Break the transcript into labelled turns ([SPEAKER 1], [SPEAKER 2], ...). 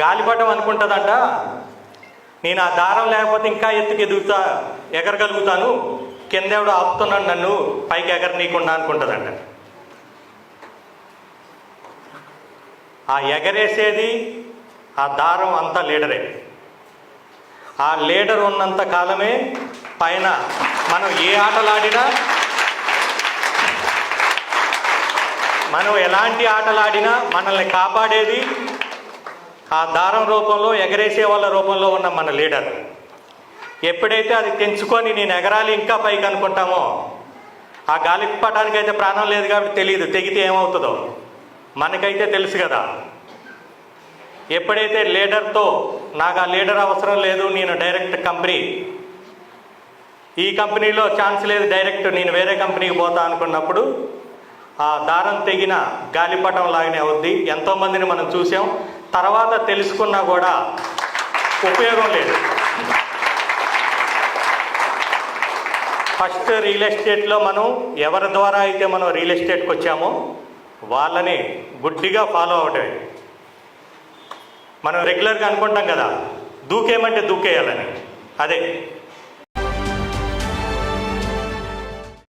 [SPEAKER 1] గాలిపటం అనుకుంటుందంట. నేను ఆ దారం లేకపోతే ఇంకా ఎత్తుకు ఎదుగుతా ఎగరగలుగుతాను. కింద ఆపుతున్నాడు నన్ను పైకి ఎగరనీయకుండా అనుకుంటుందంట. ఆ ఎగరేసేది ఆ దారం అంతా లీడరే. ఆ లీడర్ ఉన్నంత కాలమే పైన మనం ఏ ఆటలాడినా మనం ఎలాంటి ఆటలాడినా మనల్ని కాపాడేది ఆ దారం రూపంలో ఎగరేసే వాళ్ళ రూపంలో ఉన్న మన లీడర్. ఎప్పుడైతే అది తెంచుకొని నేను ఎగరాలి ఇంకా పైకి అనుకుంటామో ఆ గాలిపటానికి అయితే ప్రాణం లేదు కాబట్టి తెలియదు తెగితే ఏమవుతుందో. మనకైతే తెలుసు కదా. ఎప్పుడైతే లీడర్తో నాకు ఆ లీడర్ అవసరం లేదు నేను డైరెక్ట్ కంపెనీ. ఈ కంపెనీలో ఛాన్స్ లేదు డైరెక్ట్ నేను వేరే కంపెనీకి పోతా అనుకున్నప్పుడు ఆ దారం తెగిన గాలిపటం లాగానే అవుద్ది. ఎంతోమందిని మనం చూసాం. తర్వాత తెలుసుకున్నా కూడా ఉపయోగం లేదు. ఫస్ట్ రియల్ ఎస్టేట్లో మనం ఎవరి ద్వారా అయితే మనం రియల్ ఎస్టేట్కి వచ్చామో వాళ్ళని గుడ్డిగా ఫాలో అవటమే మనం రెగ్యులర్గా అనుకుంటాం కదా దూకేయమంటే దూకేయాలని. అదే.